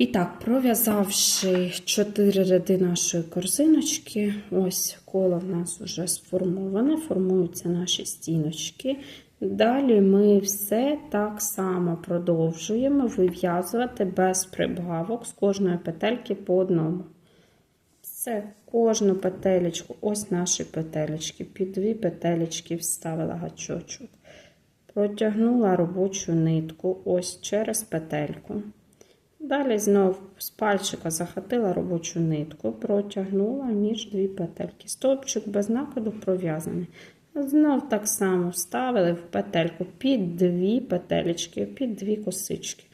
І так, пров'язавши 4 ряди нашої корзиночки, ось коло в нас вже сформоване, формуються наші стіночки. Далі ми все так само продовжуємо вив'язувати без прибавок з кожної петельки по одному. Все, кожну петелечку, ось наші петелечки, під дві петелечки вставила гачочок. Протягнула робочу нитку ось через петельку. Далі знов з пальчика захватила робочу нитку, протягнула між дві петельки. Стовпчик без накиду пров'язаний. Знов так само вставили в петельку під дві петелечки, під дві косички.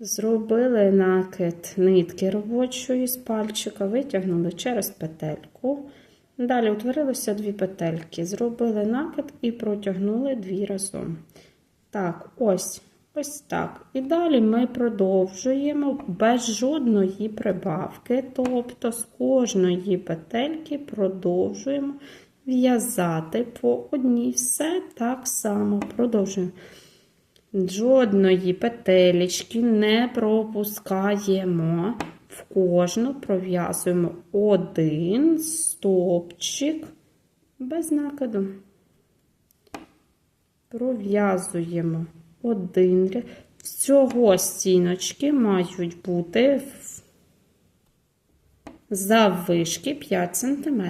Зробили накид нитки робочої з пальчика, витягнули через петельку. Далі утворилося дві петельки. Зробили накид і протягнули дві разом. Так, ось, ось так. І далі ми продовжуємо без жодної прибавки. Тобто з кожної петельки продовжуємо в'язати по одній. Все так само продовжуємо. Жодної петелечки не пропускаємо. В кожну пров'язуємо один стопчик без накиду. Пров'язуємо один ряд. Всього стіночки мають бути заввишки 5 см.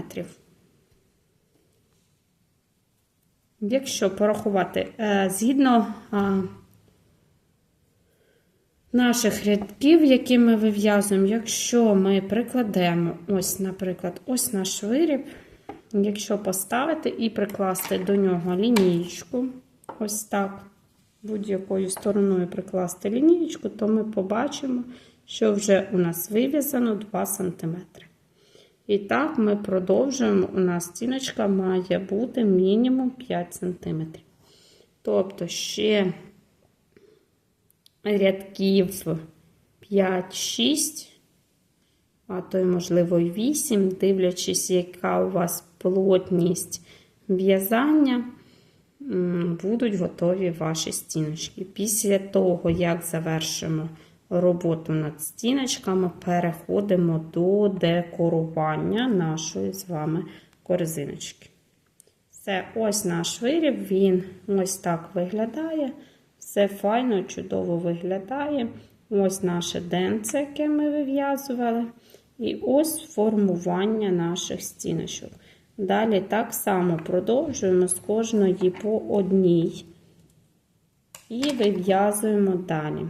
Якщо порахувати е, згідно наших рядків, які ми вив'язуємо, якщо ми прикладемо, ось, наприклад, ось наш виріб, якщо поставити і прикласти до нього лінієчку, ось так, будь-якою стороною прикласти лінієчку, то ми побачимо, що вже у нас вив'язано 2 см. І так ми продовжуємо. У нас стіночка має бути мінімум 5 см. Тобто ще рядків 5-6, а то й, можливо, 8, дивлячись, яка у вас плотність в'язання, будуть готові ваші стіночки. Після того, як завершимо роботу над стіночками, переходимо до декорування нашої з вами корзиночки. Це ось наш виріб, він ось так виглядає. Все файно, чудово виглядає. Ось наше денце, яке ми вив'язували. І ось формування наших стіночок. Далі так само продовжуємо з кожної по одній. І вив'язуємо далі.